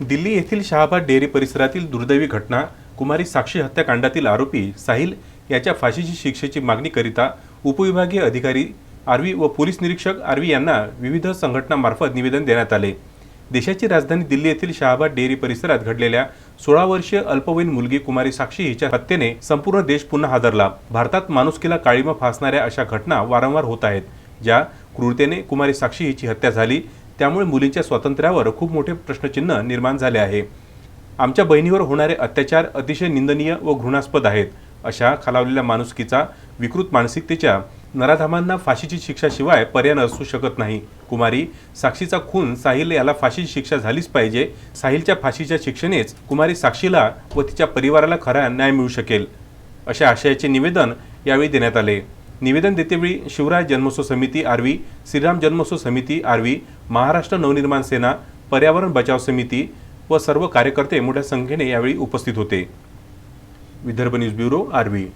दिल्ली येथील शहाबाद डेअरी परिसरातील दुर्दैवी घटना कुमारी साक्षी हत्याकांडातील आरोपी साहिल याच्या फाशीची शिक्षेची मागणी करिता उपविभागीय अधिकारी आर्वी व पोलीस निरीक्षक आर्वी यांना विविध संघटनामार्फत निवेदन देण्यात आले. देशाची राजधानी दिल्ली येथील शहाबाद डेअरी परिसरात घडलेल्या सोळा वर्षीय अल्पवयीन मुलगी कुमारी साक्षी हिच्या हत्येने संपूर्ण देश पुन्हा हादरला. भारतात माणुसकीला काळीमा फासणाऱ्या अशा घटना वारंवार होत आहेत ज्या क्रूरतेने कुमारी साक्षी हिची हत्या झाली त्यामुळे मुलींच्या स्वातंत्र्यावर खूप मोठे प्रश्नचिन्ह निर्माण झाले आहे. आमच्या बहिणीवर होणारे अत्याचार अतिशय निंदनीय व घृणास्पद आहेत अशा खालावलेल्या माणुसकीचा विकृत मानसिकतेच्या नराधामांना फाशीची शिक्षाशिवाय पर्याय नसू शकत नाही. कुमारी साक्षीचा खून साहिल याला फाशीची शिक्षा झालीच पाहिजे. साहिलच्या फाशीच्या शिक्षेनेच कुमारी साक्षीला व तिच्या परिवाराला खरा न्याय मिळू शकेल अशा आशयाचे निवेदन यावेळी देण्यात आले. निवेदन देतेवेळी शिवराय जन्मोत्सव समिती आर्वी श्रीराम जन्मोत्सव समिती आर्वी महाराष्ट्र नवनिर्माण सेना पर्यावरण बचाव समिती व सर्व कार्यकर्ते मोठ्या संख्येने यावेळी उपस्थित होते. Vidarbha news bureau Arvi.